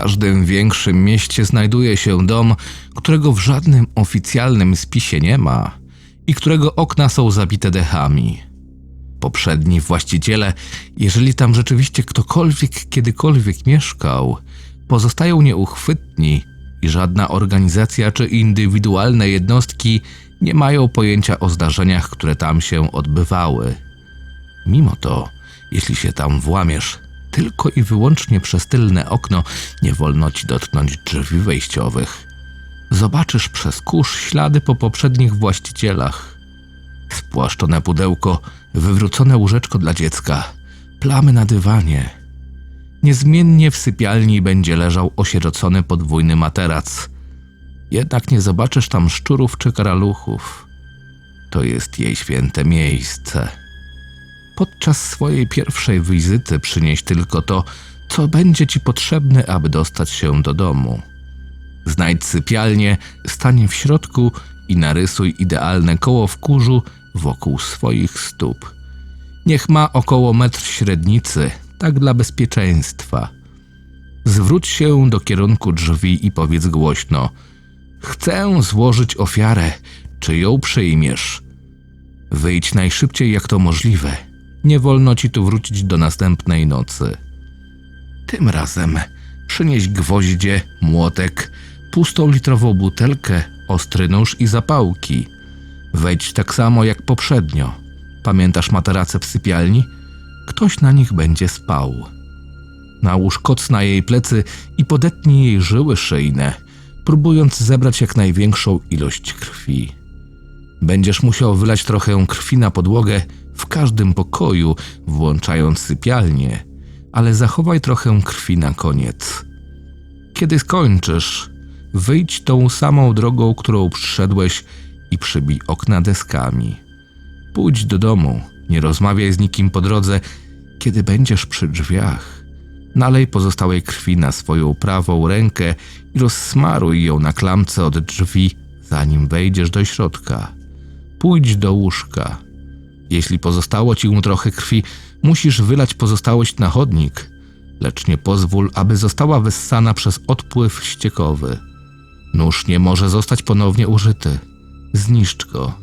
każdym większym mieście znajduje się dom, którego w żadnym oficjalnym spisie nie ma i którego okna są zabite dechami. Poprzedni właściciele, jeżeli tam rzeczywiście ktokolwiek kiedykolwiek mieszkał, pozostają nieuchwytni i żadna organizacja czy indywidualne jednostki nie mają pojęcia o zdarzeniach, które tam się odbywały. Mimo to, jeśli się tam włamiesz, tylko i wyłącznie przez tylne okno nie wolno ci dotknąć drzwi wejściowych. Zobaczysz przez kurz ślady po poprzednich właścicielach. Spłaszczone pudełko, wywrócone łóżeczko dla dziecka, plamy na dywanie. Niezmiennie w sypialni będzie leżał osierocony podwójny materac. Jednak nie zobaczysz tam szczurów czy karaluchów. To jest jej święte miejsce. Podczas swojej pierwszej wizyty przynieś tylko to, co będzie ci potrzebne, aby dostać się do domu. Znajdź sypialnię, stań w środku i narysuj idealne koło w kurzu wokół swoich stóp. Niech ma około metr średnicy, tak dla bezpieczeństwa. Zwróć się do kierunku drzwi i powiedz głośno: Chcę złożyć ofiarę, czy ją przyjmiesz? Wyjdź najszybciej jak to możliwe. Nie wolno ci tu wrócić do następnej nocy. Tym razem przynieś gwoździe, młotek, pustą litrową butelkę, ostry nóż i zapałki. Wejdź tak samo jak poprzednio. Pamiętasz materace w sypialni? Ktoś na nich będzie spał. Nałóż koc na jej plecy i podetnij jej żyły szyjne, próbując zebrać jak największą ilość krwi. Będziesz musiał wylać trochę krwi na podłogę w każdym pokoju, włączając sypialnię, ale zachowaj trochę krwi na koniec. Kiedy skończysz, wyjdź tą samą drogą, którą przyszedłeś i przybij okna deskami. Pójdź do domu, nie rozmawiaj z nikim po drodze, kiedy będziesz przy drzwiach. Nalej pozostałej krwi na swoją prawą rękę i rozsmaruj ją na klamce od drzwi, zanim wejdziesz do środka. Pójdź do łóżka. Jeśli pozostało ci trochę krwi, musisz wylać pozostałość na chodnik, lecz nie pozwól, aby została wyssana przez odpływ ściekowy. Nóż nie może zostać ponownie użyty. Zniszcz go.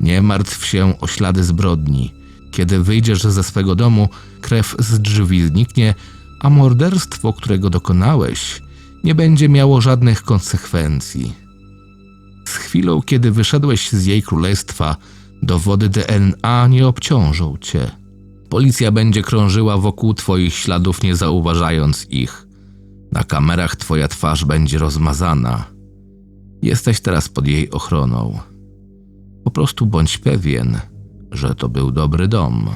Nie martw się o ślady zbrodni. Kiedy wyjdziesz ze swego domu, krew z drzwi zniknie, a morderstwo, którego dokonałeś, nie będzie miało żadnych konsekwencji. Chwilą, kiedy wyszedłeś z jej królestwa, dowody DNA nie obciążą cię. Policja będzie krążyła wokół twoich śladów, nie zauważając ich. Na kamerach twoja twarz będzie rozmazana. Jesteś teraz pod jej ochroną. Po prostu bądź pewien, że to był dobry dom.